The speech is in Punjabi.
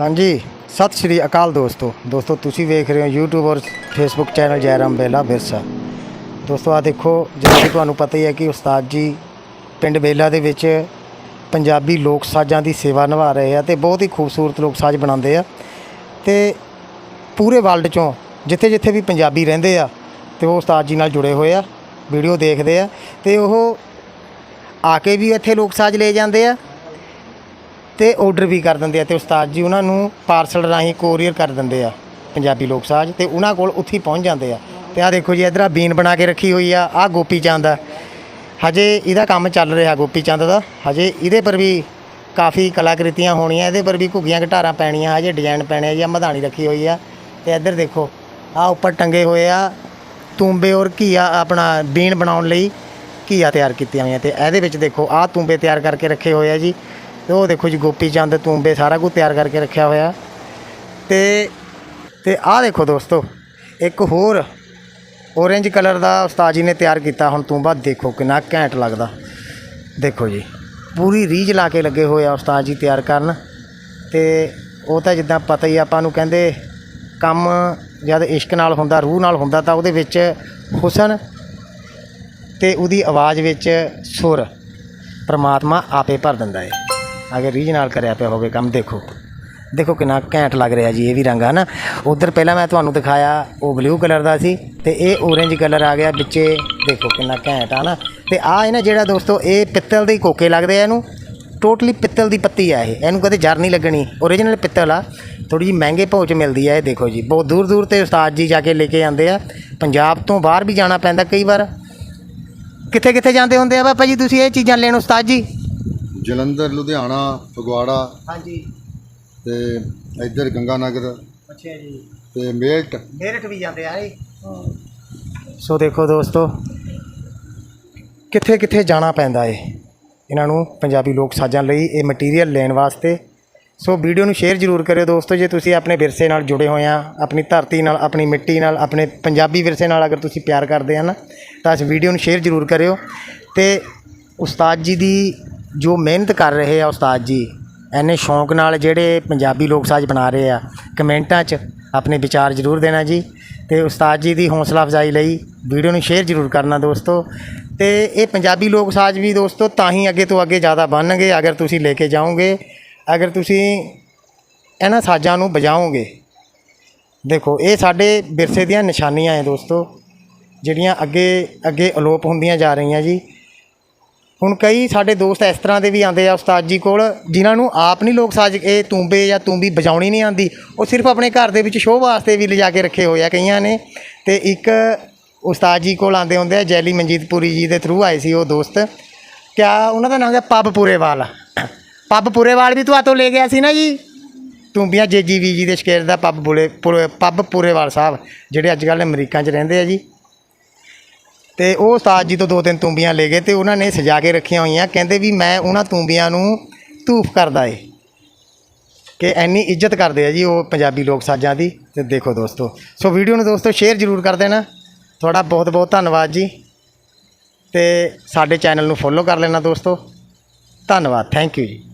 ਹਾਂਜੀ, ਸਤਿ ਸ਼੍ਰੀ ਅਕਾਲ ਦੋਸਤੋ। ਦੋਸਤੋ, ਤੁਸੀਂ ਵੇਖ ਰਹੇ ਹੋ YouTube ਔਰ Facebook ਚੈਨਲ ਜੈਰਾਮ ਬੇਲਾ ਵਿਰਸਾ ਦੋਸਤੋ ਆ ਦੇਖੋ, ਜਿਵੇਂ ਕਿ ਤੁਹਾਨੂੰ ਪਤਾ ਹੀ ਹੈ ਕਿ ਉਸਤਾਦ ਜੀ ਪਿੰਡ ਬੇਲਾ ਦੇ ਵਿੱਚ ਪੰਜਾਬੀ ਲੋਕ ਸਾਜ਼ਾਂ ਦੀ ਸੇਵਾ ਨਿਭਾ ਰਹੇ ਆ ਤੇ ਬਹੁਤ ਹੀ ਖੂਬਸੂਰਤ ਲੋਕ ਸਾਜ਼ ਬਣਾਉਂਦੇ ਆ। ਤੇ ਪੂਰੇ ਵਰਲਡ ਚੋਂ ਜਿੱਥੇ ਜਿੱਥੇ ਵੀ ਪੰਜਾਬੀ ਰਹਿੰਦੇ ਆ, ਤੇ ਉਹ ਉਸਤਾਦ ਜੀ ਨਾਲ ਜੁੜੇ ਹੋਏ ਆ ਵੀਡੀਓ ਦੇਖਦੇ ਆ। ਤੇ ਉਹ ਆ ਕੇ ਵੀ ਇੱਥੇ ਲੋਕ ਸਾਜ਼ ਲੈ ਜਾਂਦੇ ਆ। ਤੇ ਆਰਡਰ ਵੀ ਕਰ ਦਿੰਦੇ ਆ ਤੇ ਉਸਤਾਦ ਜੀ ਉਹਨਾਂ ਨੂੰ ਪਾਰਸਲ ਰਾਹੀਂ ਕੋਰੀਅਰ ਕਰ ਦਿੰਦੇ ਆ, ਪੰਜਾਬੀ ਲੋਕ ਸਾਜ਼, ਤੇ ਉਹਨਾਂ ਕੋਲ ਉੱਥੇ ਹੀ ਪਹੁੰਚ ਜਾਂਦੇ ਆ। ਤੇ ਆ ਦੇਖੋ ਜੀ, ਇਧਰ ਆ ਬੀਨ ਬਣਾ ਕੇ ਰੱਖੀ ਹੋਈ ਆ ਆ ਗੋਪੀ ਚੰਦ ਆ। ਹਜੇ ਇਹਦਾ ਕੰਮ ਚੱਲ ਰਿਹਾ ਗੋਪੀ ਚੰਦ ਦਾ। ਹਜੇ ਇਹਦੇ ਪਰ ਵੀ ਕਾਫੀ ਕਲਾਕ੍ਰਿਤੀਆਂ ਹੋਣੀਆਂ, ਇਹਦੇ ਪਰ ਵੀ ਘੁੱਗੀਆਂ ਘਟਾਰਾਂ ਪੈਣੀਆਂ, ਹਜੇ ਡਿਜ਼ਾਈਨ ਪੈਣੇ ਆ ਜੀ ਆ ਮਧਾਣੀ ਰੱਖੀ ਹੋਈ ਆ। ਤੇ ਇੱਧਰ ਦੇਖੋ ਆ ਉੱਪਰ ਟੰਗੇ ਹੋਏ ਆ, ਤੂੰਬੇ ਔਰ ਘੀਆ ਆਪਣਾ ਬੀਨ ਬਣਾਉਣ ਲਈ ਘੀਆ ਤਿਆਰ ਕੀਤੀਆਂ ਹੋਈਆਂ ਤੇ ਇਹਦੇ ਵਿੱਚ ਦੇਖੋ, ਆਹ ਤੂੰਬੇ ਤਿਆਰ ਕਰਕੇ ਰੱਖੇ ਹੋਏ ਆ ਜੀ। ਤੇ ਉਹ ਦੇਖੋ ਜੀ, ਗੋਪੀ ਚੰਦ ਤੂੰਬੇ ਸਾਰਾ ਕੁਝ ਤਿਆਰ ਕਰਕੇ ਰੱਖਿਆ ਹੋਇਆ। ਤੇ ਤੇ ਆਹ ਦੇਖੋ ਦੋਸਤੋ, ਇੱਕ ਹੋਰ orange ਕਲਰ ਦਾ ਉਸਤਾਦ ਜੀ ਨੇ ਤਿਆਰ ਕੀਤਾ। ਹੁਣ ਤੂੰਬਾ ਦੇਖੋ ਕਿੰਨਾ ਘੈਂਟ ਲੱਗਦਾ। ਦੇਖੋ ਜੀ, ਪੂਰੀ ਰੀਝ ਲਾ ਕੇ ਲੱਗੇ ਹੋਏ ਆ ਉਸਤਾਦ ਜੀ ਤਿਆਰ ਕਰਨ। ਤੇ ਉਹ ਤਾਂ ਜਿੱਦਾਂ ਪਤਾ ਹੀ ਆਪਾਂ ਨੂੰ ਕਹਿੰਦੇ ਕੰਮ ਜਦ ਇਸ਼ਕ ਨਾਲ ਹੁੰਦਾ, ਰੂਹ ਨਾਲ ਹੁੰਦਾ, ਤਾਂ ਉਹਦੇ ਵਿੱਚ ਹੁਸਨ ਤੇ ਉਹਦੀ ਆਵਾਜ਼ ਵਿੱਚ ਸੁਰ ਪਰਮਾਤਮਾ ਆਪੇ ਭਰ ਦਿੰਦਾ ਹੈ ਅਗਰ ਰੀਝ ਨਾਲ ਕਰਿਆ ਪਿਆ ਹੋਵੇ ਕੰਮ, ਦੇਖੋ। ਦੇਖੋ ਕਿੰਨਾ ਘੈਂਟ ਲੱਗ ਰਿਹਾ ਜੀ ਇਹ ਵੀ ਰੰਗ ਹੈ ਨਾ ਉਧਰ ਪਹਿਲਾਂ ਮੈਂ ਤੁਹਾਨੂੰ ਦਿਖਾਇਆ, ਉਹ ਬਲੂ ਕਲਰ ਦਾ ਸੀ ਤੇ ਇਹ orange ਕਲਰ ਆ ਗਿਆ ਵਿੱਚੇ। ਦੇਖੋ ਕਿੰਨਾ ਘੈਂਟ ਆ ਨਾ ਤੇ ਆ ਇਹ ਨਾ ਜਿਹੜਾ ਦੋਸਤੋ, ਇਹ ਪਿੱਤਲ ਦੇ ਕੋਕੇ ਲੱਗਦੇ ਆ ਇਹਨੂੰ। ਟੋਟਲੀ ਪਿੱਤਲ ਦੀ ਪੱਤੀ ਆ ਇਹ। ਇਹਨੂੰ ਕਦੇ ਜਰ ਨਹੀਂ ਲੱਗਣੀ। ਓਰੀਜਨਲ ਪਿੱਤਲ ਆ। ਥੋੜੀ ਜਿਹੀ ਮਹਿੰਗੇ ਭਾਅ 'ਚ ਮਿਲਦੀ ਆ ਇਹ, ਦੇਖੋ ਜੀ। ਬਹੁਤ ਦੂਰ ਦੂਰ ਤੇ ਉਸਤਾਦ ਜੀ ਜਾ ਕੇ ਲੈ ਕੇ ਆਉਂਦੇ ਆ। ਪੰਜਾਬ ਤੋਂ ਬਾਹਰ ਵੀ ਜਾਣਾ ਪੈਂਦਾ ਕਈ ਵਾਰ। ਕਿੱਥੇ ਕਿੱਥੇ ਜਾਂਦੇ ਹੁੰਦੇ ਆ ਪਾਪਾ ਜੀ ਤੁਸੀਂ ਇਹ ਚੀਜ਼ਾਂ ਲੈਣ ਉਸਤਾਦ ਜੀ? ਜਲੰਧਰ ਲੁਧਿਆਣਾ ਫਗਵਾੜਾ ਹਾਂਜੀ। ਤੇ ਇੱਧਰ ਗੰਗਾਨਗਰ ਅੱਛਾ ਜੀ। ਤੇ ਮੇਲਟ ਮੇਰਠ ਵੀ ਜਾਂਦੇ ਆ ਇਹ। ਹਾਂ। ਸੋ ਦੇਖੋ ਦੋਸਤੋ ਕਿੱਥੇ ਕਿੱਥੇ ਜਾਣਾ ਪੈਂਦਾ ਏ? ਇਹਨਾਂ ਨੂੰ ਪੰਜਾਬੀ ਲੋਕ ਸਾਜ਼ਾਂ ਲਈ ਇਹ ਮਟੀਰੀਅਲ ਲੈਣ ਵਾਸਤੇ। ਸੋ ਵੀਡੀਓ ਨੂੰ ਸ਼ੇਅਰ ਜ਼ਰੂਰ ਕਰਿਓ ਦੋਸਤੋ ਜੇ ਤੁਸੀਂ ਆਪਣੇ ਵਿਰਸੇ ਨਾਲ ਜੁੜੇ ਹੋਏ ਆ ਆਪਣੀ ਧਰਤੀ ਨਾਲ ਆਪਣੀ ਮਿੱਟੀ ਨਾਲ ਆਪਣੇ ਪੰਜਾਬੀ ਵਿਰਸੇ ਨਾਲ ਅਗਰ ਤੁਸੀਂ ਪਿਆਰ ਕਰਦੇ ਆ ਨਾ ਤਾਂ ਇਸ ਵੀਡੀਓ ਨੂੰ ਸ਼ੇਅਰ ਜ਼ਰੂਰ ਕਰਿਓ। ਤੇ ਉਸਤਾਦ ਜੀ ਦੀ ਜੋ ਮਿਹਨਤ ਕਰ ਰਹੇ ਆ ਉਸਤਾਦ ਜੀ ਐਨੇ ਸ਼ੌਂਕ ਨਾਲ ਜਿਹੜੇ ਪੰਜਾਬੀ ਲੋਕ ਸਾਜ਼ ਬਣਾ ਰਹੇ ਆ, ਕਮੈਂਟਾਂ 'ਚ ਆਪਣੇ ਵਿਚਾਰ ਜ਼ਰੂਰ ਦੇਣਾ ਜੀ ਤੇ ਉਸਤਾਦ ਜੀ ਦੀ ਹੌਸਲਾ ਅਫਜ਼ਾਈ ਲਈ ਵੀਡੀਓ ਨੂੰ ਸ਼ੇਅਰ ਜ਼ਰੂਰ ਕਰਨਾ ਦੋਸਤੋ। ਤੇ ਇਹ ਪੰਜਾਬੀ ਲੋਕ ਸਾਜ਼ ਵੀ ਦੋਸਤੋ ਤਾਂ ਹੀ ਅੱਗੇ ਤੋਂ ਅੱਗੇ ਜ਼ਿਆਦਾ ਬਣਨਗੇ, ਅਗਰ ਤੁਸੀਂ ਲੈ ਕੇ ਜਾਓਗੇ, ਅਗਰ ਤੁਸੀਂ ਇਹਨਾਂ ਸਾਜ਼ਾਂ ਨੂੰ ਵਜਾਓਗੇ ਦੇਖੋ, ਇਹ ਸਾਡੇ ਵਿਰਸੇ ਦੀਆਂ ਨਿਸ਼ਾਨੀਆਂ ਹੈ ਦੋਸਤੋ, ਜਿਹੜੀਆਂ ਅੱਗੇ ਅੱਗੇ ਅਲੋਪ ਹੁੰਦੀਆਂ ਜਾ ਰਹੀਆਂ ਜੀ। ਹੁਣ ਕਈ ਸਾਡੇ ਦੋਸਤ ਇਸ ਤਰ੍ਹਾਂ ਦੇ ਵੀ ਆਉਂਦੇ ਆ ਉਸਤਾਦ ਜੀ ਕੋਲ, ਜਿਨ੍ਹਾਂ ਨੂੰ ਆਪ ਨਹੀਂ ਲੋਕ ਸਾਜ਼ ਇਹ ਤੂੰਬੇ ਜਾਂ ਤੂੰਬੀ ਵਜਾਉਣੀ ਨਹੀਂ ਆਉਂਦੀ। ਉਹ ਸਿਰਫ ਆਪਣੇ ਘਰ ਦੇ ਵਿੱਚ ਸ਼ੋਅ ਵਾਸਤੇ ਵੀ ਲਿਜਾ ਕੇ ਰੱਖੇ ਹੋਏ ਆ ਕਈਆਂ ਨੇ। ਤੇ ਇੱਕ ਉਸਤਾਦ ਜੀ ਕੋਲ ਆਉਂਦੇ ਹੁੰਦੇ ਆ, ਜੈਲੀ ਮਨਜੀਤਪੁਰੀ ਜੀ ਦੇ ਥਰੂ ਆਏ ਸੀ ਉਹ ਦੋਸਤ। ਕਿਆ ਉਹਨਾਂ ਦਾ ਨਾਮ ਹੈ ਪੱਬ ਪੂਰੇਵਾਲ। ਪੱਬ ਪੂਰੇਵਾਲ ਵੀ ਤੁਹਾਤੋਂ ਲੈ ਗਿਆ ਸੀ ਨਾ ਜੀ? ਤੂੰਬੀਆਂ ਜੇਜੀਵੀ ਜੀ ਦੇ ਸ਼ਕੇਰ ਦਾ ਪੱਬ ਬੁਲੇ ਪੂਰੇ- ਪੱਬ ਪੂਰੇਵਾਲ ਸਾਹਿਬ, ਜਿਹੜੇ ਅੱਜ ਕੱਲ੍ਹ ਅਮਰੀਕਾ 'ਚ ਰਹਿੰਦੇ ਆ ਜੀ। ਤੇ ਉਹ ਉਸਤਾਦ ਜੀ ਤੋਂ ਦੋ ਤਿੰਨ ਤੂੰਬੀਆਂ ਲੈ ਗਏ ਤੇ ਉਹਨਾਂ ਨੇ ਸਜਾ ਕੇ ਰੱਖੀਆਂ ਹੋਈਆਂ। ਕਹਿੰਦੇ ਵੀ ਮੈਂ ਉਹਨਾਂ ਤੂੰਬੀਆਂ ਨੂੰ ਧੂਫ ਕਰਦਾ ਏ। ਕਿ ਇੰਨੀ ਇੱਜ਼ਤ ਕਰਦੇ ਆ ਜੀ ਉਹ ਪੰਜਾਬੀ ਲੋਕ ਸਾਜ਼ਾਂ ਦੀ। ਤੇ ਦੇਖੋ ਦੋਸਤੋ, ਸੋ ਵੀਡੀਓ ਨੂੰ ਦੋਸਤੋ ਸ਼ੇਅਰ ਜ਼ਰੂਰ ਕਰ ਦੇਣਾ। ਤੁਹਾਡਾ ਬਹੁਤ ਬਹੁਤ ਧੰਨਵਾਦ ਜੀ। ਤੇ ਸਾਡੇ ਚੈਨਲ ਨੂੰ ਫੋਲੋ ਕਰ ਲੈਣਾ ਦੋਸਤੋ। ਧੰਨਵਾਦ, ਥੈਂਕ ਯੂ ਜੀ।